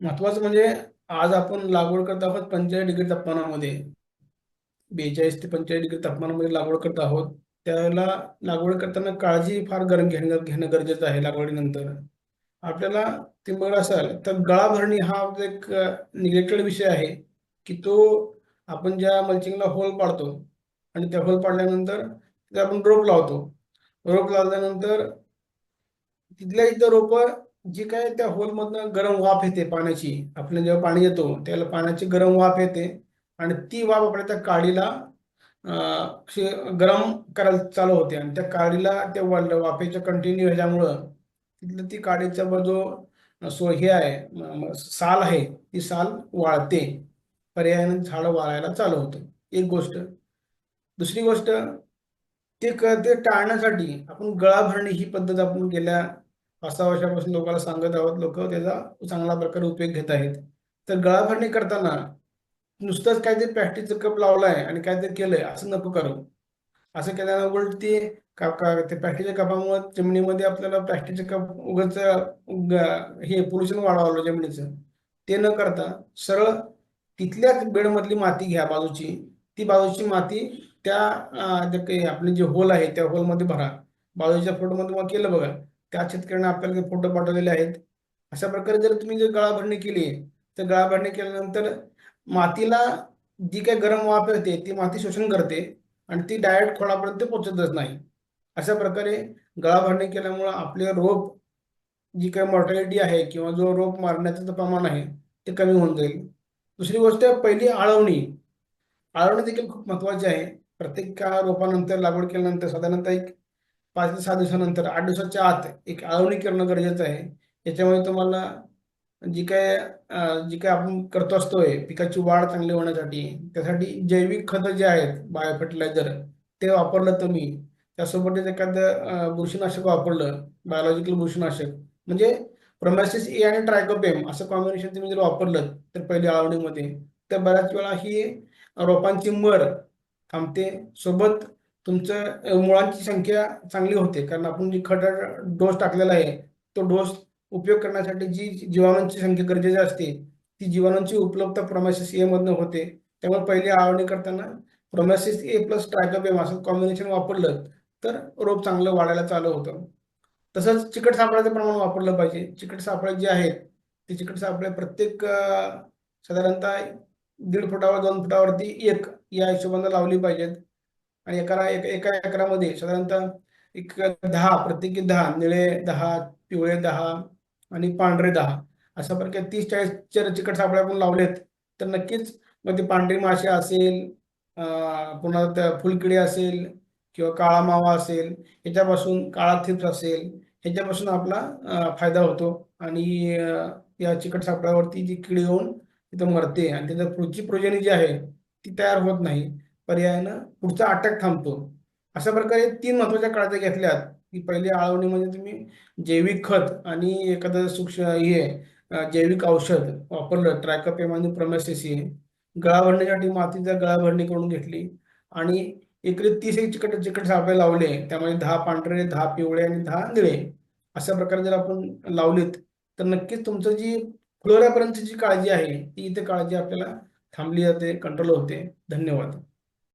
महत्वाचं म्हणजे आज आपण लागवड करत आहोत पंचेचाळीस डिग्री तापमानामध्ये. बेचाळीस ते पंचेचाळीस डिग्री तापमानामध्ये लागवड करत आहोत. त्याला लागवड करताना काळजी फार गरम घेणं घेणं गरजेचं आहे लागवडीनंतर. आपल्याला ते असाल तर गळा भरणी हा एक निग्लेक्टेड विषय आहे की तो आपण ज्या मल्चिंगला होल पाडतो आणि त्या होल पाडल्यानंतर तिथे आपण रोप लावतो. रोप लावल्यानंतर तिथल्या इथं रोपं जी काय त्या होलमधनं गरम वाफ येते पाण्याची आपल्याला जेव्हा पाणी येतो त्याला पाण्याची गरम वाफ येते आणि ती वाफ आपल्या त्या काडीला गरम करायला चालू होते आणि त्या काडीला त्या वाफेच्या कंटिन्यू ह्याच्यामुळं तिथलं ती काडीचा जो सो हे आहे साल आहे ती साल वाळते. पर्यायाने झाडं वाळायला चालू होतं. एक गोष्ट. दुसरी गोष्ट ते ते टाळण्यासाठी आपण गळा भरणे ही पद्धत आपण गेल्या पाच सहा वर्षापासून लोकांना सांगत आहोत लोक त्याचा चांगला प्रकारे उपयोग घेत आहेत. तर गळा भरणी करताना नुसतंच काहीतरी प्लॅस्टिकचं कप लावलाय आणि काहीतरी केलंय असं नको करू. असं केल्यानं उलट ते ते प्लॅस्टिकच्या कपामुळे जमिनीमध्ये आपल्याला प्लॅस्टिकचे कप उगच हे पोल्युशन वाढवलं जमिनीचं. ते न करता सरळ तिथल्याच बेडमधली माती घ्या बाजूची. ती बाजूची माती त्या आपले जे होल आहे त्या होलमध्ये भरा. बाजूच्या फोटोमध्ये मग केलं बघा. त्या शेतकऱ्यांना आपल्याला फोटो पाठवलेले आहेत. अशा प्रकारे जर तुम्ही जर गळाभरणी केली तर गळाभरणी केल्यानंतर मातीला जी काही गरम वाफ येते ती माती शोषण करते आणि ती डायरेक्ट खोळापर्यंत पोचतच नाही. अशा प्रकारे गळाभरणी केल्यामुळं आपले रोप जी काही मॉर्टॅलिटी आहे किंवा जो रोप मारण्याचं प्रमाण आहे ते कमी होऊन जाईल. दुसरी गोष्ट पहिली आळवणी. आळवणी देखील खूप महत्वाची आहे. प्रत्येक रोपानंतर लागवड केल्यानंतर साधारणतः एक पाच ते सहा दिवसानंतर आठ दिवसाच्या आत एक आळवणी करणं गरजेचं आहे. याच्यामुळे तुम्हाला जी काय जी काय आपण करतो असतोय पिकाची वाढ चांगली होण्यासाठी त्यासाठी जैविक खतं जे आहेत बायो फर्टिलायझर ते वापरलं तुम्ही. त्यासोबतच एखादं बुरशीनाशक वापरलं बायोलॉजिकल बुरशीनाशक म्हणजे प्रोमॅसिस ए आणि ट्रायकोपेम असं कॉम्बिनेशन तुम्ही जर वापरलं तर पहिल्या आळवणीमध्ये तर बऱ्याच वेळा ही रोपांची मर थांबते. सोबत तुमचं मुळांची संख्या चांगली होते. कारण आपण जी खट डोस टाकलेला आहे तो डोस उपयोग करण्यासाठी जी जीवाणूंची संख्या गरजेची असते ती जीवाणूंची उपलब्धता प्रोमॅसिस ए मधनं होते. त्यामुळे पहिले आवडणी करताना प्रोमॅसिस ए प्लस ट्रायकोपेम असं कॉम्बिनेशन वापरलं तर रोप चांगलं वाढायला चालू होतं. तसंच चिकट सापळ्याचं प्रमाण वापरलं पाहिजे. चिकट सापळे जे आहेत ते चिकट सापळे प्रत्येक साधारणतः दीड फुटावर दोन फुटावरती एक या हिशोबाने लावली पाहिजेत. आणि एका एका एकरामध्ये साधारणतः एक दहा प्रत्येकी दहा निळे दहा पिवळे दहा आणि पांढरे दहा अशा प्रकारे तीस चाळीस चार चिकट सापळे आपण लावलेत तर नक्कीच मग ते पांढरी माशी असेल पुन्हा त्या फुलकिडी असेल किंवा काळा मावा असेल ह्याच्यापासून काळा थिप्स असेल ह्याच्यापासून आपला फायदा होतो. आणि या चिकट सापळ्यावरती जी किडी येऊन तिथं मरते आणि त्याचं पुढची प्रोजनी जी आहे ती तयार होत नाही. पर्यायानं पुढचा अटॅक थांबतो. अशा प्रकारे तीन महत्त्वाच्या काळजी घेतल्यात. की पहिली आळवणी म्हणजे तुम्ही जैविक खत आणि एखादं सूक्ष्म हे जैविक औषध वापरलं. ट्रायकोपेम आणि प्रमेसेसी गळा भरण्यासाठी मातीचा गळा भरणी करून घेतली. आणि एकरी तीस एक चिकट चिकट सापळे लावले. त्यामध्ये दहा पांढरे दहा पिवळे आणि दहा निळे अशा प्रकारे जर आपण लावलीत तर नक्कीच तुमचं जी फ्लोऱ्यापर्यंतची जी काळजी आहे ती इथे काळजी आपल्याला थांबली जाते कंट्रोल होते. धन्यवाद.